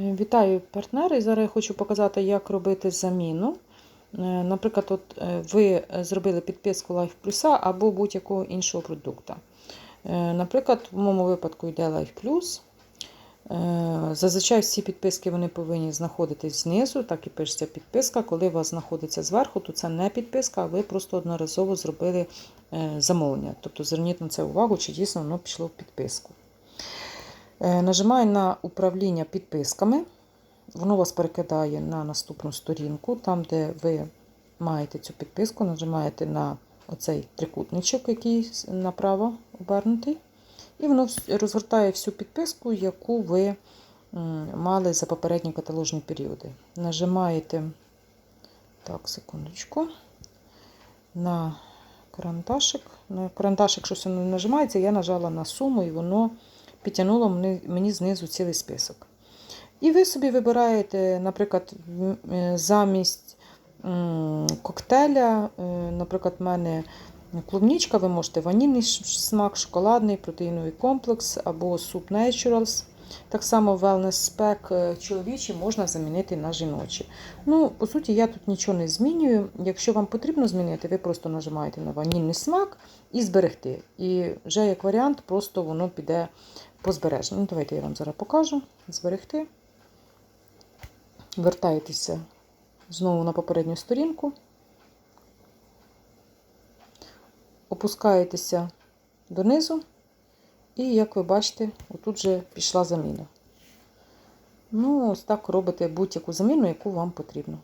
Вітаю партнери. Зараз я хочу показати, як робити заміну. Е, Наприклад, от е, ви зробили підписку Life Plus або будь-якого іншого продукту. Е, Наприклад, в моєму випадку йде Life Plus. Е, Зазвичай всі підписки вони повинні знаходитись знизу, так і пишеться підписка. Коли у вас знаходиться зверху, то це не підписка, а ви просто одноразово зробили е, замовлення. Тобто зверніть на це увагу, чи дійсно воно пішло в підписку. Е, Нажимаю на управління підписками. Воно вас перекидає на наступну сторінку, там, де ви маєте цю підписку, нажимаєте на оцей трикутничок, який направо обернутий. І воно розгортає всю підписку, яку ви мали за попередні каталожні періоди. Нажимаєте, так, секундочку, на карандашик. На карандашик щось не нажимається, я нажала на суму і воно підтягнуло мені, знизу цілий список. І ви собі вибираєте, наприклад, е, замість коктейля, е, наприклад, в мене клубнічка, ви можете ванільний смак, шоколадний, протеїновий комплекс або суп Naturals. Так само wellness pack е, чоловічий можна замінити на жіночі. Ну, по суті, я тут нічого не змінюю. Якщо вам потрібно змінити, ви просто нажимаєте на ванільний смак і зберегти. І вже як варіант, просто воно піде по збереженню. Ну, давайте я вам зараз покажу. Зберегти. Вертаєтеся знову на попередню сторінку. Опускаєтеся донизу. І, як ви бачите, отут же пішла заміна. Ну, ось так робите будь-яку заміну, яку вам потрібно.